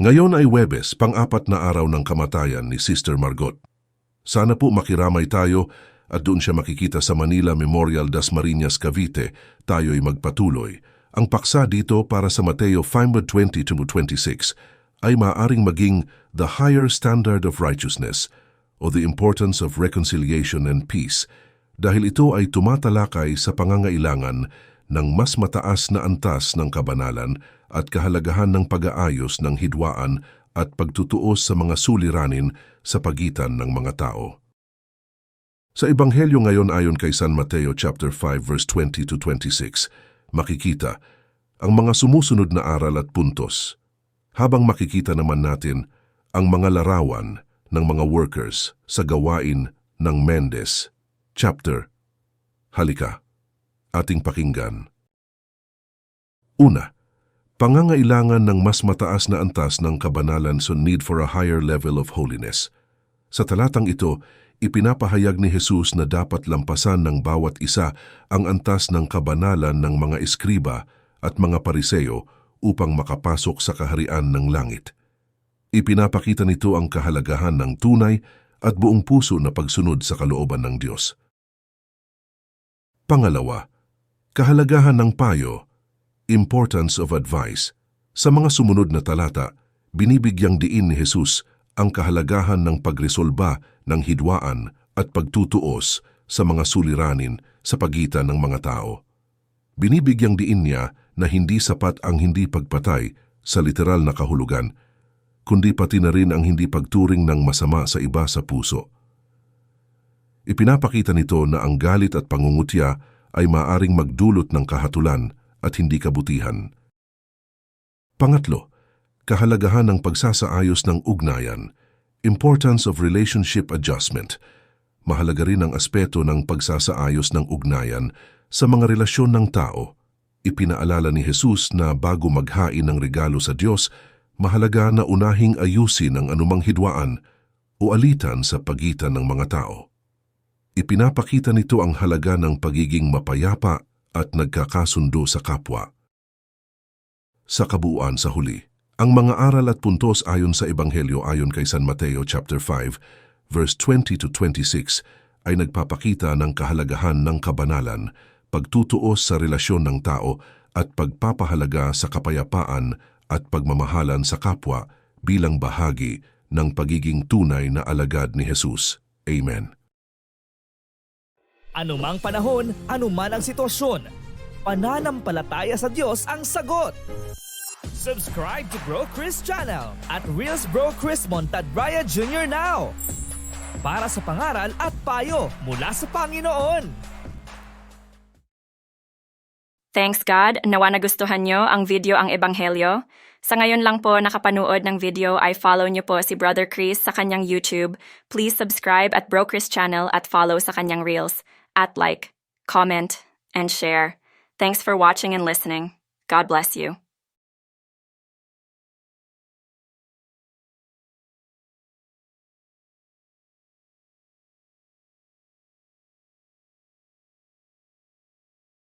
Ngayon ay Webes, pang-apat na araw ng kamatayan ni Sister Margot. Sana po makiramay tayo at doon siya makikita sa Manila Memorial Dasmariñas, Cavite. Tayo'y magpatuloy. Ang paksa dito para sa Mateo 5.20-26 ay maaring maging the higher standard of righteousness o the importance of reconciliation and peace dahil ito ay tumatalakay sa pangangailangan ng mas mataas na antas ng kabanalan at kahalagahan ng pag-aayos ng hidwaan at pagtutuos sa mga suliranin sa pagitan ng mga tao. Sa Ebanghelyo ngayon ayon kay San Mateo chapter 5 verse 20 to 26, makikita ang mga sumusunod na aral at puntos. Habang makikita naman natin ang mga larawan ng mga workers sa gawain ng Mendes chapter. Halika, ating pakinggan. Una, pangangailangan ng mas mataas na antas ng kabanalan so need for a higher level of holiness. Sa talatang ito, ipinapahayag ni Jesus na dapat lampasan ng bawat isa ang antas ng kabanalan ng mga eskriba at mga pariseo upang makapasok sa kaharian ng langit. Ipinapakita nito ang kahalagahan ng tunay at buong puso na pagsunod sa kalooban ng Diyos. Pangalawa, kahalagahan ng payo, importance of advice. Sa mga sumunod na talata, binibigyang diin ni Jesus ang kahalagahan ng pagresolba ng hidwaan at pagtutuos sa mga suliranin sa pagitan ng mga tao. Binibigyang diin niya na hindi sapat ang hindi pagpatay sa literal na kahulugan, kundi pati na rin ang hindi pagturing ng masama sa iba sa puso. Ipinapakita nito na ang galit at pangungutya ay maaring magdulot ng kahatulan at hindi kabutihan. Pangatlo, kahalagahan ng pagsasaayos ng ugnayan, importance of relationship adjustment. Mahalaga rin ang aspeto ng pagsasaayos ng ugnayan sa mga relasyon ng tao. Ipinaalala ni Jesus na bago maghain ng regalo sa Diyos, mahalaga na unahing ayusin ang anumang hidwaan o alitan sa pagitan ng mga tao. Ipinapakita nito ang halaga ng pagiging mapayapa at nagkakasundo sa kapwa. Sa kabuuan sa huli, ang mga aral at puntos ayon sa Ebanghelyo ayon kay San Mateo chapter 5 verse 20 to 26 ay nagpapakita ng kahalagahan ng kabanalan, pagtutuos sa relasyon ng tao at pagpapahalaga sa kapayapaan at pagmamahalan sa kapwa bilang bahagi ng pagiging tunay na alagad ni Jesus. Amen. Anumang panahon, anuman ang sitwasyon, pananampalataya sa Diyos ang sagot. Subscribe to Bro Chris channel at Reels Bro Chris Montadraya Jr. now para sa pangaral at payo mula sa Panginoon. Thanks God, nawa nagustuhan nyo ang video ang Ebanghelyo. Sa ngayon lang po nakapanood ng video ay follow nyo po si Brother Chris sa kanyang YouTube. Please subscribe at Bro Chris channel at follow sa kanyang Reels. At like, comment, and share. Thanks for watching and listening. God bless you.